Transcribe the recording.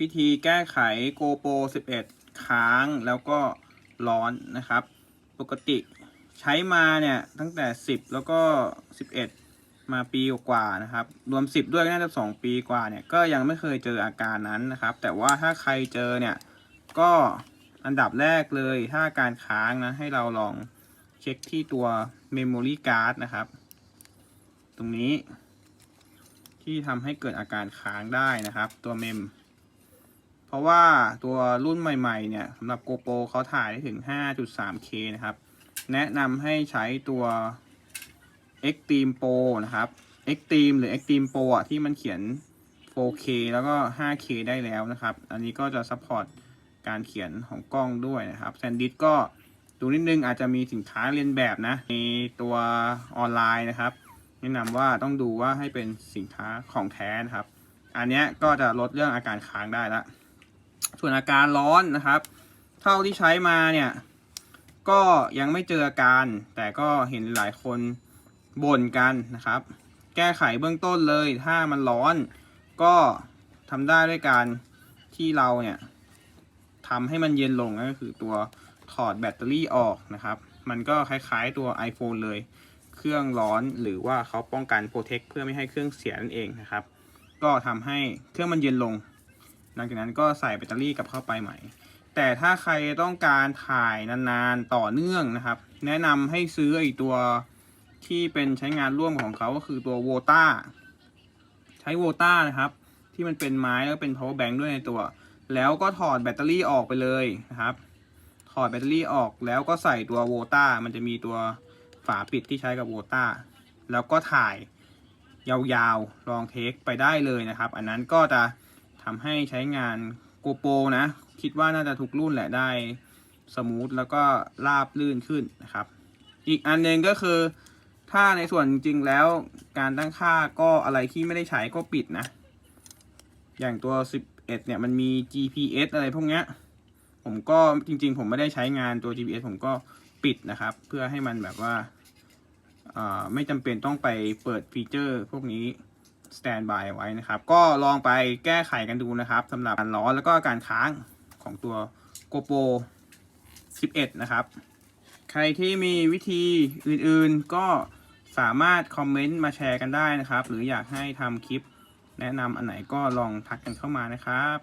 วิธีแก้ไข GoPro 11 ค้างแล้วก็ร้อนนะครับ ปกติใช้มาเนี่ยตั้งแต่ 10 แล้วก็ 11 มาปีกว่านะครับ รวม 10 ด้วยน่าจะ 2 ปีกว่าเนี่ยก็ยังไม่เคยเจออาการนั้นนะครับ แต่ว่าถ้าใครเจอเนี่ยก็อันดับแรกเลยถ้าการค้างนะให้เราลองเช็คที่ตัว Memory Card นะครับ ตรงนี้ที่ทำให้เกิดอาการค้างได้นะครับ ตัวเมม เพราะว่าตัวรุ่นใหม่ๆเนี่ยสำหรับ GoPro เขาถ่ายได้ถึง 5.3K นะครับ แนะนำให้ใช้ตัว Extreme Pro นะครับ Extreme หรือ Extreme Pro อะที่มันเขียน 4K แล้วก็ 5K ได้แล้วนะครับ อันนี้ก็จะซัพพอร์ตการเขียนของกล้องด้วยนะครับแซนดิสก็ดูนิดนึงอาจจะมีสินค้าเรียนแบบนะในตัวออนไลน์นะครับ แนะนำว่าต้องดูว่าให้เป็นสินค้าของแท้นะครับ อันนี้ก็จะลดเรื่องอาการค้างได้ละ ส่วนอาการร้อนนะครับ เท่าที่ใช้มาเนี่ย ก็ยังไม่เจออาการ แต่ก็เห็นหลายคนบ่นกันนะครับ แก้ไขเบื้องต้นเลย ถ้ามันร้อน ก็ทำได้ด้วยการที่เราเนี่ยทำให้มันเย็นลงก็คือตัวถอดแบตเตอรี่ออกนะครับ มันก็คล้ายๆตัว iPhone เลย เครื่องร้อนหรือว่าเขาป้องกันโปรเทคเพื่อไม่ให้เครื่องเสียนั่นเองนะครับ ก็ทำให้เครื่องมันเย็นลง หลังจากนั้นก็ใส่แบตเตอรี่กลับเข้าไปใหม่ แต่ถ้าใครต้องการถ่ายนานๆต่อเนื่องนะครับ แนะนำให้ซื้อไอตัวที่เป็นใช้งานร่วมของเขาก็คือตัวโวตาใช้โวตานะครับ ที่มันเป็นไม้แล้วเป็น power bank ด้วยในตัว แล้วก็ถอดแบตเตอรี่ออกไปเลยนะครับ ถอดแบตเตอรี่ออกแล้วก็ใส่ตัวโวตามันจะมีตัวฝาปิดที่ใช้กับโวตาแล้วก็ถ่ายยาวๆลองเทคไปได้เลยนะครับ อันนั้นก็จะ ทำให้ใช้งาน GoPro นะ คิดว่าน่าจะทุกรุ่นแหละได้สมูทแล้วก็ราบลื่นขึ้นนะครับ อีกอันหนึ่งก็คือถ้าในส่วนจริงแล้วการตั้งค่าก็อะไรที่ไม่ได้ใช้ก็ปิดนะ อย่างตัว 11 เนี่ยมันมี GPS อะไรพวกเนี้ย ผมก็จริง ๆ ผมไม่ได้ใช้งานตัว GPS ผมก็ปิดนะครับ เพื่อให้มันแบบว่าไม่จำเป็นต้องไปเปิดฟีเจอร์พวกนี้ สแตนบายไว้นะครับ ก็ลองไปแก้ไขกันดูนะครับสำหรับการร้อนแล้วก็การค้างของตัว GoPro 11 นะครับ ใครที่มีวิธีอื่นๆก็สามารถคอมเมนต์มาแชร์กันได้นะครับ หรืออยากให้ทำคลิปแนะนำอันไหนก็ลองทักกันเข้ามานะครับ